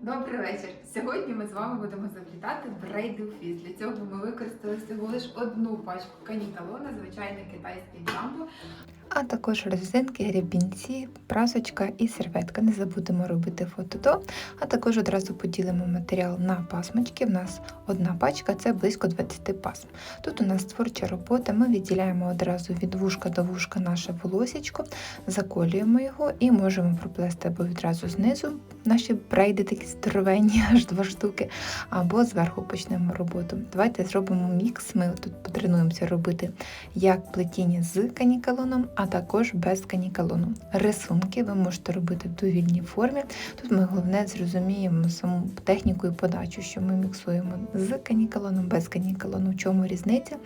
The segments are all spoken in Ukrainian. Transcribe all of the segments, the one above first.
Добрий вечір. Сьогодні ми з вами будемо брейди у. Для цього ми використали всього лише одну пачку каніталона, звичайний китайський джамбо. А також резинки, гребінці, прасочка і серветка. Не забудемо робити фото до, а також одразу поділимо матеріал на пасмочки. В нас одна пачка це близько 20 пасм. Тут у нас творча робота. Ми відділяємо одразу від вушка до вушка наше волосечко, заколюємо його і можемо проплести або відразу знизу. Наші брейди такі здоровенні, аж два штуки, або зверху почнемо роботу. Давайте зробимо мікс. Ми тут потренуємося робити як плетіння з канікалоном, а також без канікалону. Рисунки ви можете робити в довільній формі. Тут ми головне зрозуміємо саму техніку і подачу, що ми міксуємо з канікалоном, без канікалону, в чому різниця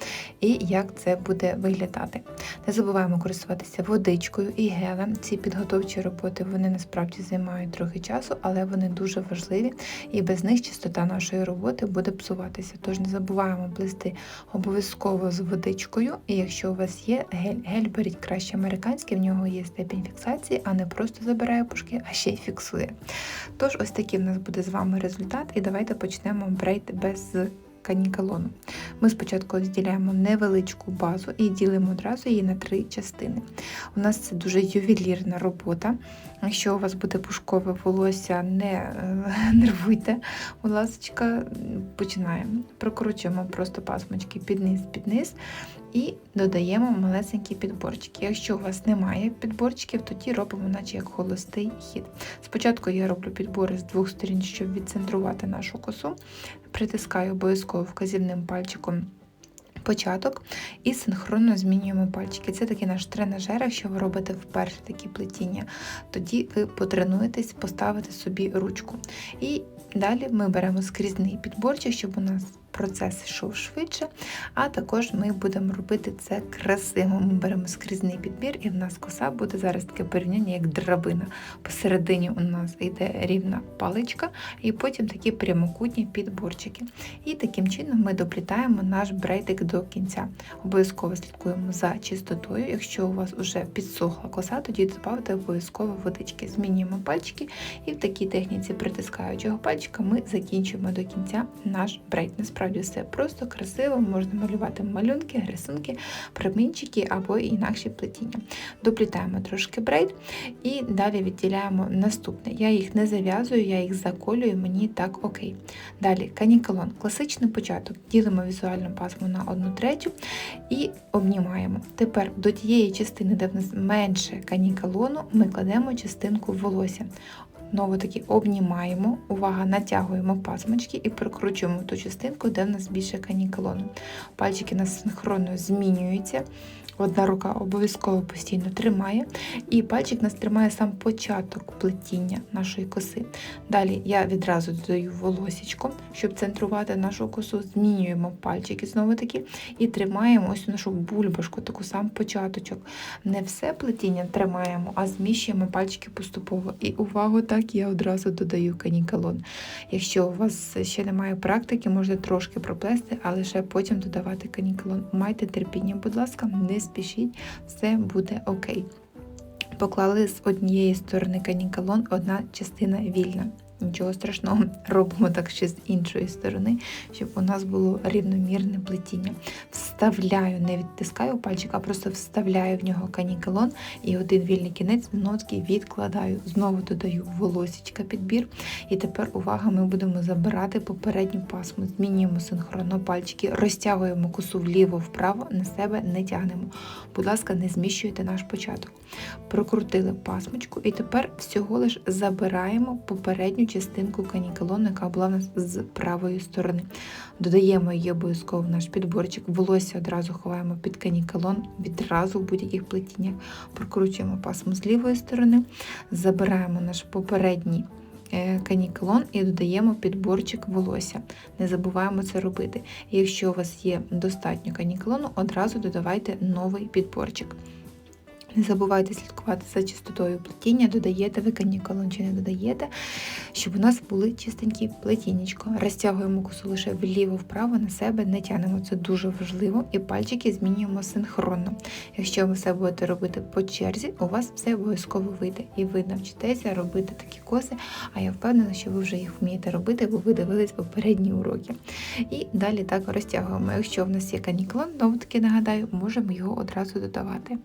і як це буде виглядати. Не забуваємо користуватися водичкою і гелем. Ці підготовчі роботи вони насправді займають трохи часу, але вони дуже важливі, і без них чистота нашої роботи буде псуватися. Тож не забуваємо плести обов'язково з водичкою. І якщо у вас є гель, гель беріть краще американський, в нього є степінь фіксації, а не просто забирає пушки, а ще й фіксує. Тож, ось такий в нас буде з вами результат, і давайте почнемо брейд без канікалону. Ми спочатку розділяємо невеличку базу і ділимо одразу її на три частини. У нас це дуже ювелірна робота. Якщо у вас буде пушкове волосся, не е, нервуйте, будь ласка, починаємо. Прокручуємо просто пасмочки під низ, під низ і додаємо малесенькі підборчики. Якщо у вас немає підборчиків, тоді робимо, наче як холостий хід. Спочатку я роблю підбори з двох сторін, щоб відцентрувати нашу косу, притискаю обов'язково вказівним пальчиком. Початок і синхронно змінюємо пальчики. Це такий наш тренажер, якщо ви робите вперше такі плетіння, тоді ви потренуєтесь поставити собі ручку. І далі ми беремо скрізний підборчик, щоб у нас процес йшов швидше, а також ми будемо робити це красиво. Ми беремо скрізний підбір, і в нас коса буде зараз таке порівняння, як драбина. Посередині у нас йде рівна паличка, і потім такі прямокутні підборчики. І таким чином ми доплітаємо наш брейдик до кінця. Обов'язково слідкуємо за чистотою. Якщо у вас вже підсохла коса, тоді додавайте обов'язково водички. Змінюємо пальчики, і в такій техніці притискаючого пальчика ми закінчуємо до кінця наш брейд. Насправді все просто красиво, можна малювати малюнки, рисунки, промінчики або інакші плетіння. Доплітаємо трошки брейд і далі відділяємо наступне. Я їх не зав'язую, я їх заколюю, мені так окей. Далі канікалон, класичний початок. Ділимо візуальну пасму на одну третю і обнімаємо. Тепер до тієї частини, де в нас менше канікалону, ми кладемо частинку волосся. Знову таки обнімаємо, увага, натягуємо пасмочки і прикручуємо ту частинку, де в нас більше канікалону. Пальчики нас синхронно змінюються. Одна рука обов'язково постійно тримає, і пальчик нас тримає сам початок плетіння нашої коси. Далі я відразу додаю волосічко, щоб центрувати нашу косу, змінюємо пальчики знову таки і тримаємо ось нашу бульбашку, таку сам початочок. Не все плетіння тримаємо, а зміщуємо пальчики поступово. І увагу, так я одразу додаю канікалон. Якщо у вас ще немає практики, можете трошки проплести, а лише потім додавати канікалон. Майте терпіння, будь ласка, не спішіть, все буде окей. Поклали з однієї сторони канікалон, одна частина вільна. Нічого страшного, робимо так ще з іншої сторони, щоб у нас було рівномірне плетіння. Вставляю, не відтискаю пальчик, а просто вставляю в нього канікалон і один вільний кінець нотки відкладаю. Знову додаю волосічка підбір. І тепер увага, ми будемо забирати попередню пасму. Змінюємо синхронно пальчики, розтягуємо косу вліво-вправо, на себе не тягнемо. Будь ласка, не зміщуйте наш початок. Прокрутили пасмочку, і тепер всього лиш забираємо попередню частинку канікалону, яка була в нас з правої сторони. Додаємо її обов'язково в наш підборчик, волосся одразу ховаємо під канікалон, відразу в будь-яких плетіннях. Прокручуємо пасму з лівої сторони, забираємо наш попередній е, канікалон і додаємо підборчик волосся. Не забуваємо це робити. Якщо у вас є достатньо канікалону, одразу додавайте новий підборчик. Не забувайте слідкувати за чистотою плетіння, додаєте ви канікалон чи не додаєте, щоб у нас були чистенькі плетіннячко. Розтягуємо косу лише вліво-вправо на себе, не тянемо. Це дуже важливо. І пальчики змінюємо синхронно. Якщо ви все будете робити по черзі, у вас все обов'язково вийде. І ви навчитеся робити такі коси. А я впевнена, що ви вже їх вмієте робити, бо ви дивились попередні уроки. І далі так розтягуємо. Якщо в нас є канікулон, знову таки нагадаю, можемо його одразу додавати.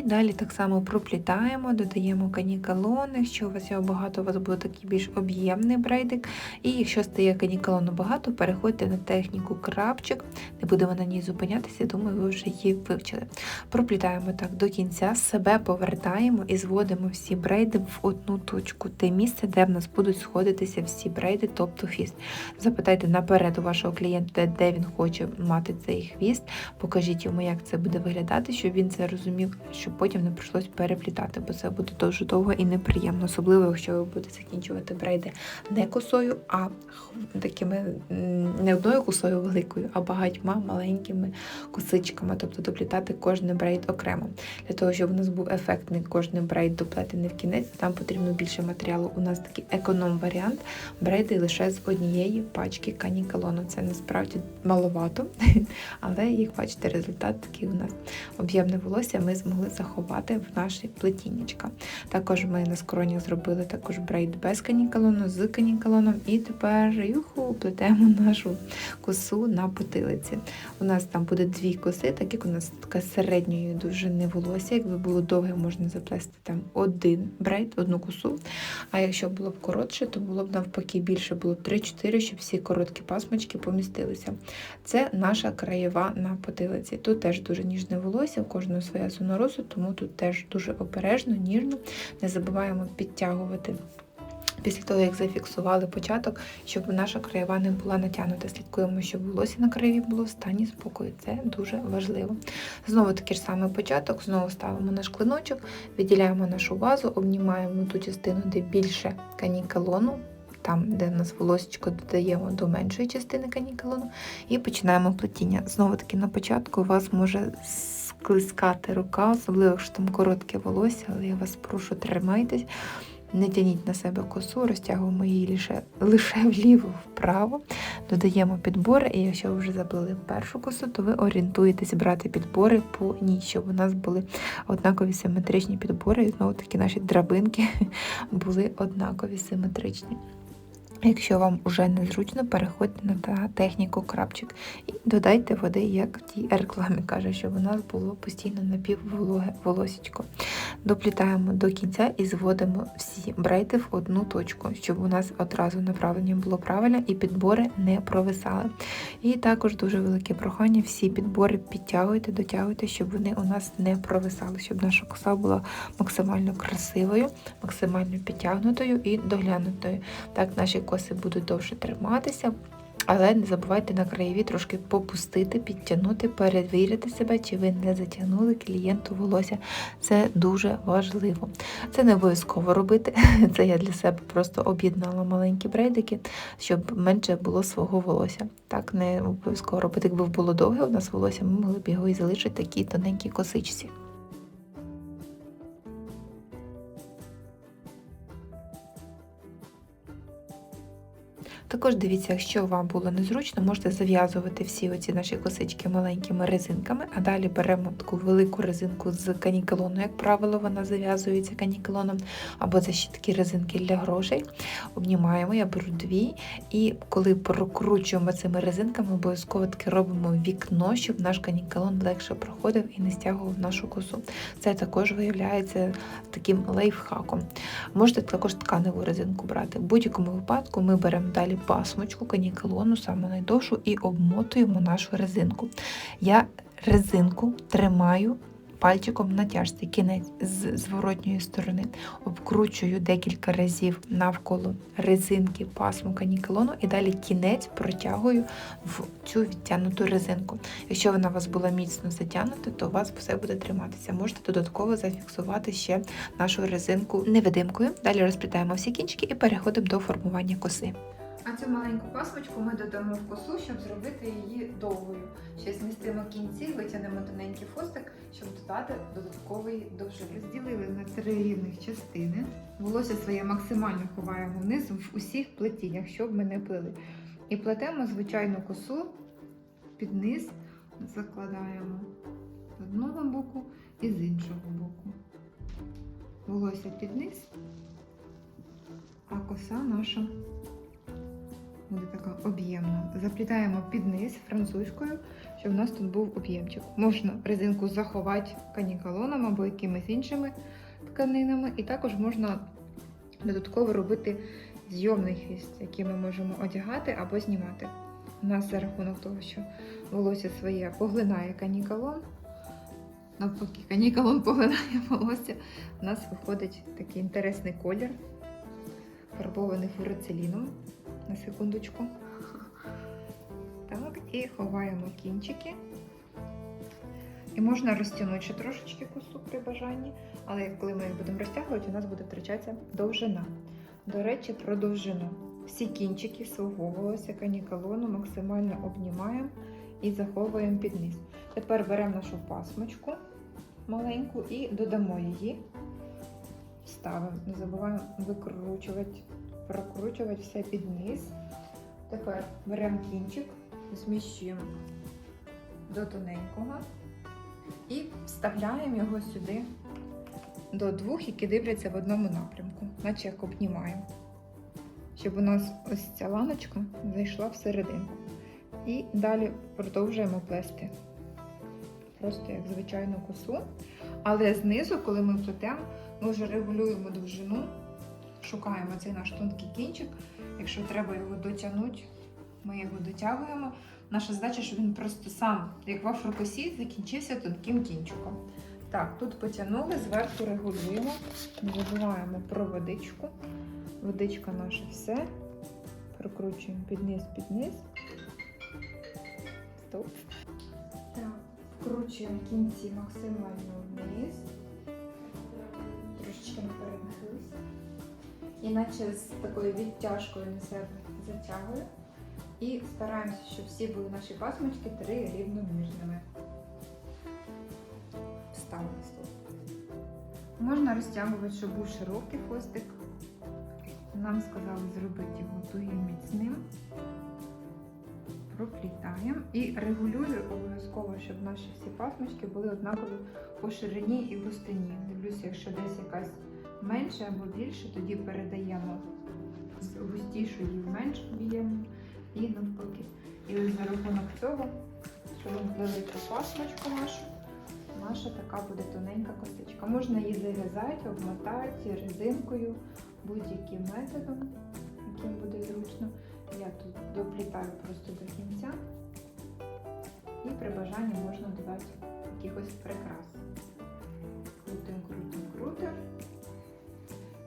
І далі так само проплітаємо, додаємо канікалон. Якщо у вас його багато, у вас буде такий більш об'ємний брейдик. І якщо стає канікалону багато, переходьте на техніку крапчик, не будемо на ній зупинятися, думаю, ви вже її вивчили. Проплітаємо так до кінця, себе повертаємо і зводимо всі брейди в одну точку, те місце, де в нас будуть сходитися всі брейди, тобто хвіст. Запитайте наперед у вашого клієнта, де він хоче мати цей хвіст, покажіть йому, як це буде виглядати, щоб він це розумів, щоб потім не прийшлось переплітати, бо це буде дуже довго і неприємно, особливо, якщо ви будете закінчувати брейди не косою, а такими не одною косою великою, а багатьма маленькими косичками, тобто доплітати кожен брейд окремо. Для того, щоб у нас був ефектний кожен брейд доплетений в кінець, там потрібно більше матеріалу. У нас такий економ-варіант, брейди лише з однієї пачки канікалону. Це насправді маловато, але як бачите, результат такий у нас об'ємне волосся ми змогли заховати в наші плетіннячка. Також ми на скронях зробили також брейд без канікалону, з канікалоном, і тепер юху плетемо нашу косу на потилиці. У нас там буде дві коси, так як у нас така середньої довжини волосся. Якби було довге, можна заплести там один брейд, одну косу. А якщо було б коротше, то було б навпаки більше, було б 3-4, щоб всі короткі пасмочки помістилися. Це наша краєва на потилиці. Тут теж дуже ніжне волосся, у кожного своя зона росту, тому тут теж дуже обережно, ніжно. Не забуваємо підтягувати. Після того, як зафіксували початок, щоб наша краєва не була натягнута. Слідкуємо, щоб волосся на краєві було в стані спокою. Це дуже важливо. Знову такий ж самий початок, знову ставимо наш клиночок, виділяємо нашу базу, обнімаємо ту частину, де більше канікалону, там, де в нас волосечко додаємо до меншої частини канікалону, і починаємо плетіння. Знову таки на початку вас може склискати рука, особливо якщо там коротке волосся, але я вас прошу, тримайтесь. Не тяніть на себе косу, розтягуємо її лише, лише вліво-вправо, додаємо підбори, і якщо ви вже заплели першу косу, то ви орієнтуєтесь брати підбори по ній, щоб у нас були однакові симетричні підбори, і знову таки наші драбинки були однакові симетричні. Якщо вам уже незручно, переходьте на техніку крапчик і додайте води, як в тій рекламі каже, щоб у нас було постійно напіввологе волосічко. Доплітаємо до кінця і зводимо всі брейди в одну точку, щоб у нас одразу направлення було правильне і підбори не провисали. І також дуже велике прохання, всі підбори підтягуйте, дотягуйте, щоб вони у нас не провисали, щоб наша коса була максимально красивою, максимально підтягнутою і доглянутою. Так наші коси будуть довше триматися. Але не забувайте на краєві трошки попустити, підтягнути, перевірити себе, чи ви не затягнули клієнту волосся. Це дуже важливо. Це не обов'язково робити. Це я для себе просто об'єднала маленькі брейдики, щоб менше було свого волосся. Так не обов'язково робити. Якби було довге у нас волосся, ми могли б його і залишити такі тоненькі косичці. Також дивіться, якщо вам було незручно, можете зав'язувати всі оці наші косички маленькими резинками, а далі беремо таку велику резинку з канікелону, як правило, вона зав'язується канікелоном, або це ще такі резинки для грошей. Обнімаємо, я беру дві, і коли прокручуємо цими резинками, обов'язково таки робимо вікно, щоб наш канікелон легше проходив і не стягував нашу косу. Це також виявляється таким лайфхаком. Можете також тканеву резинку брати. В будь-якому випадку ми беремо далі пасмочку канікелону, саме найдовшу, і обмотуємо нашу резинку. Я резинку тримаю пальчиком натяжці кінець з зворотньої сторони, обкручую декілька разів навколо резинки пасму канікалону і далі кінець протягую в цю відтягнуту резинку. Якщо вона у вас була міцно затягнута, то у вас все буде триматися. Можете додатково зафіксувати ще нашу резинку невидимкою. Далі розплітаємо всі кінчики і переходимо до формування коси. А цю маленьку пасмочку ми додамо в косу, щоб зробити її довгою. Ще змістимо кінці, витягнемо тоненький хвостик, щоб додати додатковий довжини. Розділили на три рівних частини. Волосся своє максимально ховаємо вниз в усіх плетіннях, щоб ми не плели. І плетемо звичайну косу під низ, закладаємо з одного боку і з іншого боку. Волосся під низ, а коса наша буде така об'ємна. Заплітаємо під низ французькою, щоб у нас тут був об'ємчик. Можна резинку заховати канікалоном або якимись іншими тканинами, і також можна додатково робити зйомний хвіст, який ми можемо одягати або знімати. У нас за рахунок того, що волосся своє поглинає канікалон. Навпаки, канікалон поглинає волосся. У нас виходить такий інтересний колір, фарбований фуроцеліном на секундочку. Так, і ховаємо кінчики. І можна розтягнути ще трошечки косу при бажанні, але коли ми їх будемо розтягувати, у нас буде втрачатися довжина. До речі, про довжину. Всі кінчики свого волосся канікалону максимально обнімаємо і заховуємо під низ. Тепер беремо нашу пасмочку маленьку і додамо її, ставимо. Не забуваємо викручувати прокручувати все під низ. Тепер беремо кінчик, зміщуємо до тоненького і вставляємо його сюди до двох, які дивляться в одному напрямку, наче як обнімаємо. Щоб у нас ось ця ланочка зайшла всерединку. І далі продовжуємо плести. Просто як звичайну косу. Але знизу, коли ми плетемо, ми вже регулюємо довжину шукаємо цей наш тонкий кінчик. Якщо треба його дотягнути, ми його дотягуємо. Наша задача, щоб він просто сам, як в афрокосі, закінчився тонким кінчиком. Так, тут потягнули, зверху регулюємо, не забуваємо про водичку. Водичка наша все. Прокручуємо під низ, під низ. Стоп. Так, вкручуємо кінці максимально вниз. Іначе з такою відтяжкою на себе затягую. І стараємося, щоб всі були наші пасмочки три рівномірними. Вставили стоп. Можна розтягувати, щоб був широкий хвостик. Нам сказали зробити його тугим міцним. Проплітаємо і регулюю обов'язково, щоб наші всі пасмочки були однакові по ширині і густині. Дивлюся, якщо десь якась менше або більше, тоді передаємо з густішої в менш об'ємну і навпаки. І ось за рахунок цього, що ми цю пасмочку нашу, наша така буде тоненька косичка. Можна її зав'язати, обмотати резинкою, будь-яким методом, яким буде зручно. Я тут доплітаю просто до кінця. І при бажанні можна додати якихось прикрас. Крутим, крутим, крутим.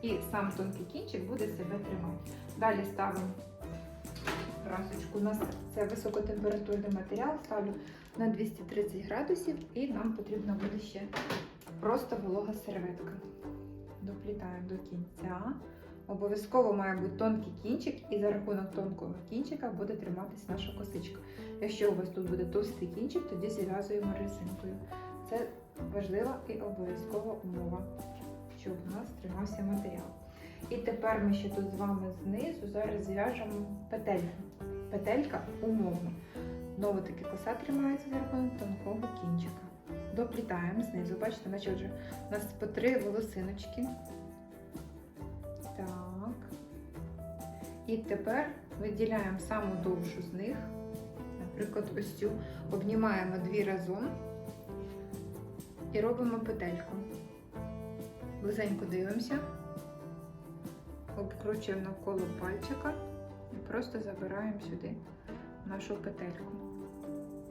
І сам тонкий кінчик буде себе тримати. Далі ставимо красочку. У нас це високотемпературний матеріал, ставлю на 230 градусів і нам потрібна буде ще просто волога серветка. Доплітаємо до кінця. Обов'язково має бути тонкий кінчик, і за рахунок тонкого кінчика буде триматись наша косичка. Якщо у вас тут буде товстий кінчик, тоді зав'язуємо резинкою. Це важлива і обов'язкова умова щоб у нас тримався матеріал. І тепер ми ще тут з вами знизу зараз зв'яжемо петельку. Петелька умовно. Знову таки коса тримається за рахунок тонкого кінчика. Доплітаємо знизу, бачите, наче вже у нас по три волосиночки. Так. І тепер виділяємо саму довшу з них. Наприклад, ось цю обнімаємо дві разом і робимо петельку. Близенько дивимося, обкручуємо навколо пальчика і просто забираємо сюди нашу петельку.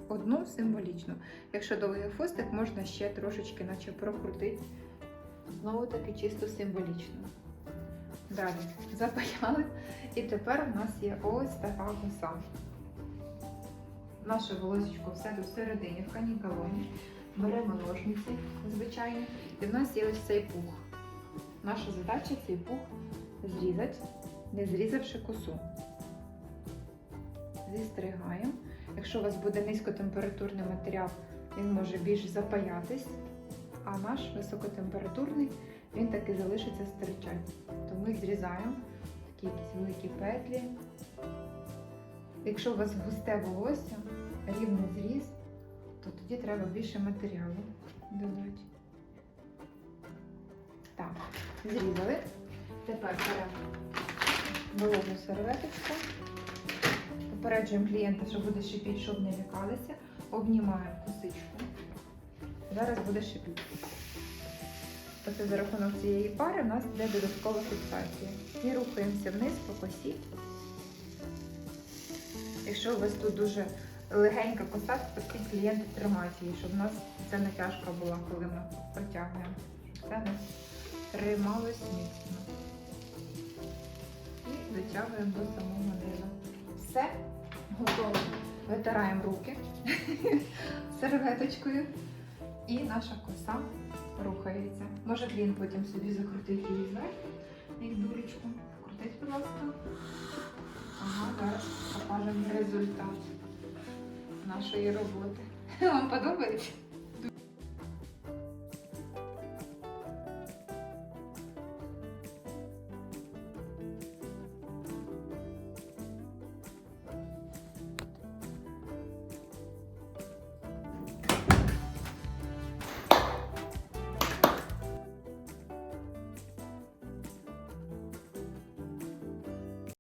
одну символічну. Якщо довгий хвостик, можна ще трошечки наче прокрутити. Знову таки чисто символічно. Далі запаяли. І тепер у нас є ось така коса. Наше волосечко все до середини в канікалоні. Беремо ножниці звичайні. І в нас є ось цей пух. Наша задача цей пух зрізати, не зрізавши косу. Зістригаємо. Якщо у вас буде низькотемпературний матеріал, він може більш запаятись, а наш високотемпературний він таки залишиться стирчати. Тому їх зрізаємо такі якісь великі петлі. Якщо у вас густе волосся, рівний зріз, то тоді треба більше матеріалу додати. Так, зрізали. Тепер беремо вологу серветочку. Попереджуємо клієнта, що буде шипіти, щоб не лякалися. Обнімаємо косичку. Зараз буде шипіти. Оце за рахунок цієї пари в нас йде додаткова фіксація. І рухаємося вниз по косі. Якщо у вас тут дуже легенька коса, то просіть клієнта тримати її, щоб у нас ця натяжка була, коли ми протягуємо. Щоб це трималось міцно. І дотягуємо до самого низу. Все, готово. Витираємо руки серветочкою. І наша коса рухається. Може клієнт потім собі закрутить її зверху, як дурочку. Крутить, будь ласка. Ага, зараз покажемо результат нашої роботи. Вам подобається?